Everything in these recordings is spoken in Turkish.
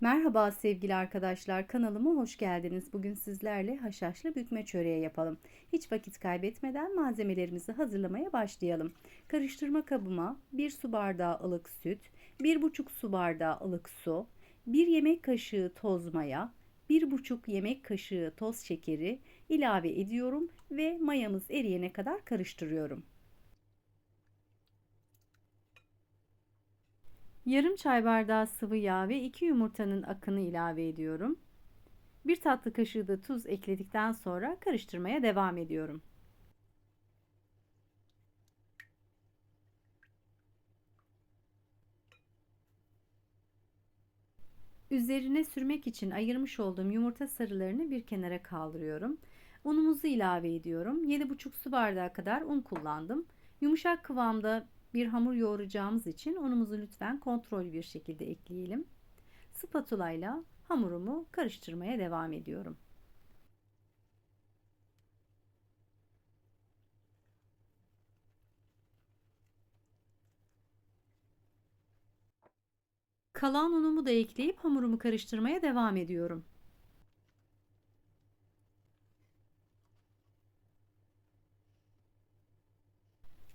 Merhaba sevgili arkadaşlar, kanalıma hoş geldiniz. Bugün sizlerle haşhaşlı bükme çöreği yapalım. Hiç vakit kaybetmeden malzemelerimizi hazırlamaya başlayalım. Karıştırma kabıma 1 su bardağı ılık süt, 1,5 su bardağı ılık su, 1 yemek kaşığı toz maya, 1,5 yemek kaşığı toz şekeri ilave ediyorum ve mayamız eriyene kadar karıştırıyorum. Yarım çay bardağı sıvı yağ ve 2 yumurtanın akını ilave ediyorum. Bir tatlı kaşığı da tuz ekledikten sonra karıştırmaya devam ediyorum. Üzerine sürmek için ayırmış olduğum yumurta sarılarını bir kenara kaldırıyorum. Unumuzu ilave ediyorum. 7,5 su bardağı kadar un kullandım. Yumuşak kıvamda bir hamur yoğuracağımız için unumuzu lütfen kontrol bir şekilde ekleyelim. Spatula ile hamurumu karıştırmaya devam ediyorum. Kalan unumu da ekleyip hamurumu karıştırmaya devam ediyorum.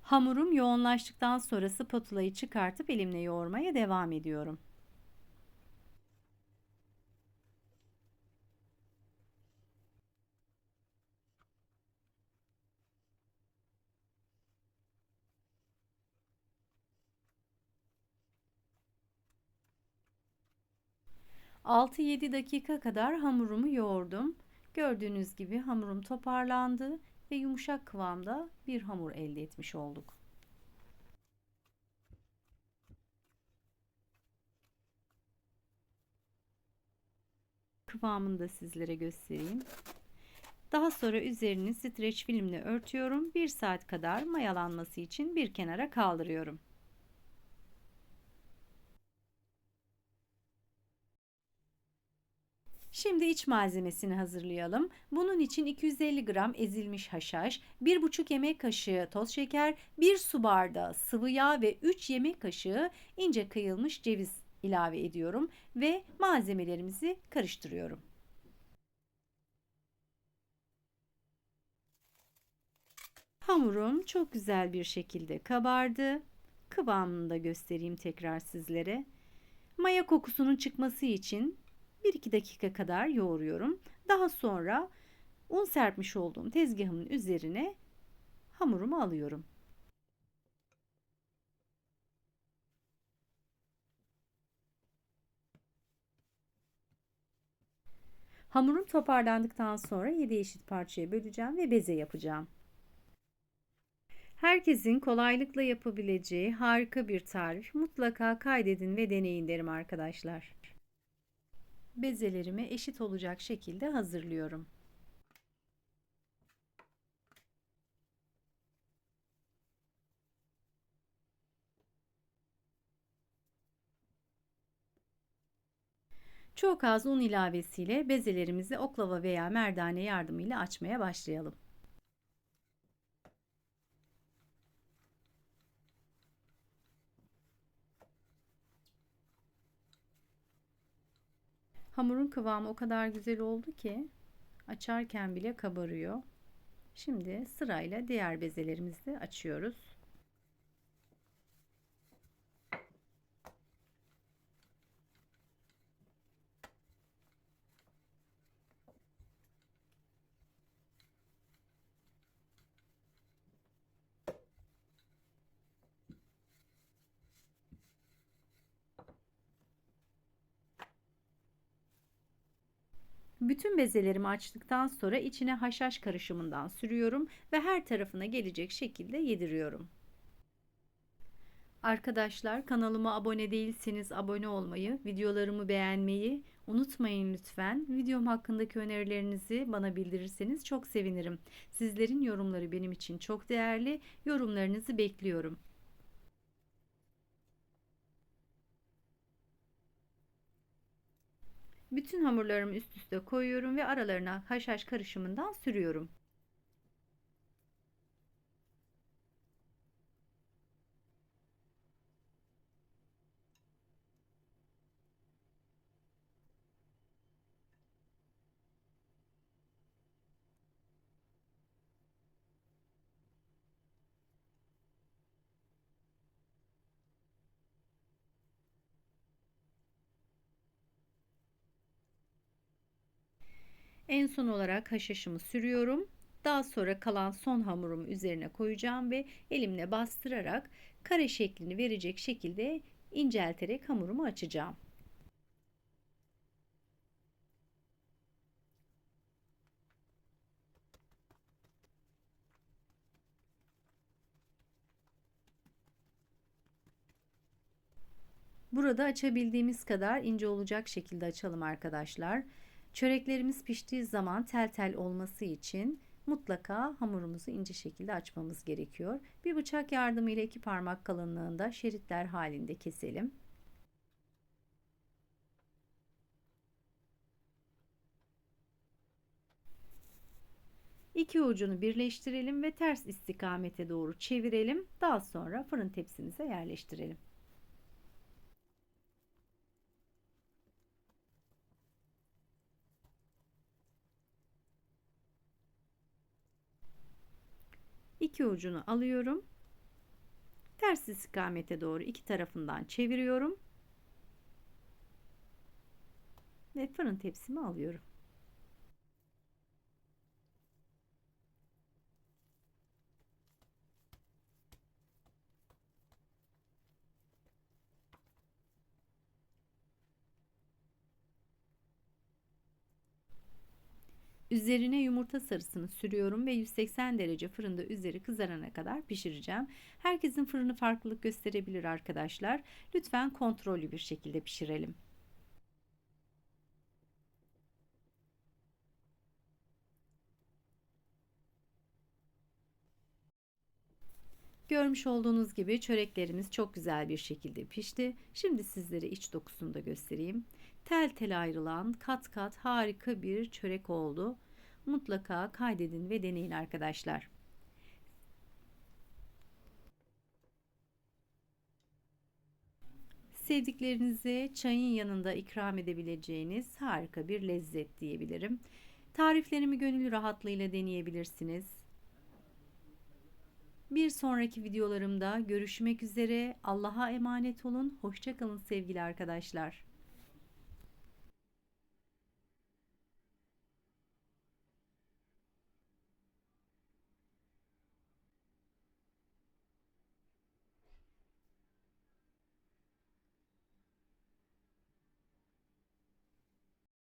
Hamurum yoğunlaştıktan sonra spatulayı çıkartıp elimle yoğurmaya devam ediyorum. Altı yedi dakika kadar hamurumu yoğurdum. Gördüğünüz gibi hamurum toparlandı ve yumuşak kıvamda bir hamur elde etmiş olduk. Kıvamını da sizlere göstereyim. Daha sonra üzerini streç filmle örtüyorum. 1 saat kadar mayalanması için bir kenara kaldırıyorum. Şimdi iç malzemesini hazırlayalım. Bunun için 250 gram ezilmiş haşhaş, 1,5 yemek kaşığı toz şeker, 1 su bardağı sıvı yağ ve 3 yemek kaşığı ince kıyılmış ceviz ilave ediyorum ve malzemelerimizi karıştırıyorum. Hamurum çok güzel bir şekilde kabardı. Kıvamını da göstereyim tekrar sizlere. Maya kokusunun çıkması için 1-2 dakika kadar yoğuruyorum. Daha sonra un serpmiş olduğum tezgahımın üzerine hamurumu alıyorum. Hamurum toparlandıktan sonra 7 eşit parçaya böleceğim ve beze yapacağım. Herkesin kolaylıkla yapabileceği harika bir tarif. Mutlaka kaydedin ve deneyin derim arkadaşlar. Bezelerimi eşit olacak şekilde hazırlıyorum. Çok az un ilavesiyle bezelerimizi oklava veya merdane yardımıyla açmaya başlayalım. Hamurun kıvamı o kadar güzel oldu ki açarken bile kabarıyor. Şimdi sırayla diğer bezelerimizi açıyoruz. Bütün bezelerimi açtıktan sonra içine haşhaş karışımından sürüyorum ve her tarafına gelecek şekilde yediriyorum. Arkadaşlar kanalıma abone değilseniz abone olmayı, videolarımı beğenmeyi unutmayın lütfen. Videom hakkındaki önerilerinizi bana bildirirseniz çok sevinirim. Sizlerin yorumları benim için çok değerli. Yorumlarınızı bekliyorum. Bütün hamurlarımı üst üste koyuyorum ve aralarına haşhaş karışımından sürüyorum. En son olarak haşhaşımı sürüyorum. Daha sonra kalan son hamurumu üzerine koyacağım ve elimle bastırarak kare şeklini verecek şekilde incelterek hamurumu açacağım. Burada açabildiğimiz kadar ince olacak şekilde açalım arkadaşlar. Çöreklerimiz piştiği zaman tel tel olması için mutlaka hamurumuzu ince şekilde açmamız gerekiyor. Bir bıçak yardımıyla iki parmak kalınlığında şeritler halinde keselim. İki ucunu birleştirelim ve ters istikamete doğru çevirelim. Daha sonra fırın tepsimize yerleştirelim. İki ucunu alıyorum. Ters istikamete doğru iki tarafından çeviriyorum. Ve fırın tepsimi alıyorum. Üzerine yumurta sarısını sürüyorum ve 180 derece fırında üzeri kızarana kadar pişireceğim. Herkesin fırını farklılık gösterebilir arkadaşlar. Lütfen kontrollü bir şekilde pişirelim. Görmüş olduğunuz gibi çöreklerimiz çok güzel bir şekilde pişti. Şimdi sizlere iç dokusunu da göstereyim. Tel tel ayrılan kat kat harika bir çörek oldu. Mutlaka kaydedin ve deneyin arkadaşlar. Sevdiklerinize çayın yanında ikram edebileceğiniz harika bir lezzet diyebilirim. Tariflerimi gönül rahatlığıyla deneyebilirsiniz. Bir sonraki videolarımda görüşmek üzere. Allah'a emanet olun. Hoşçakalın sevgili arkadaşlar.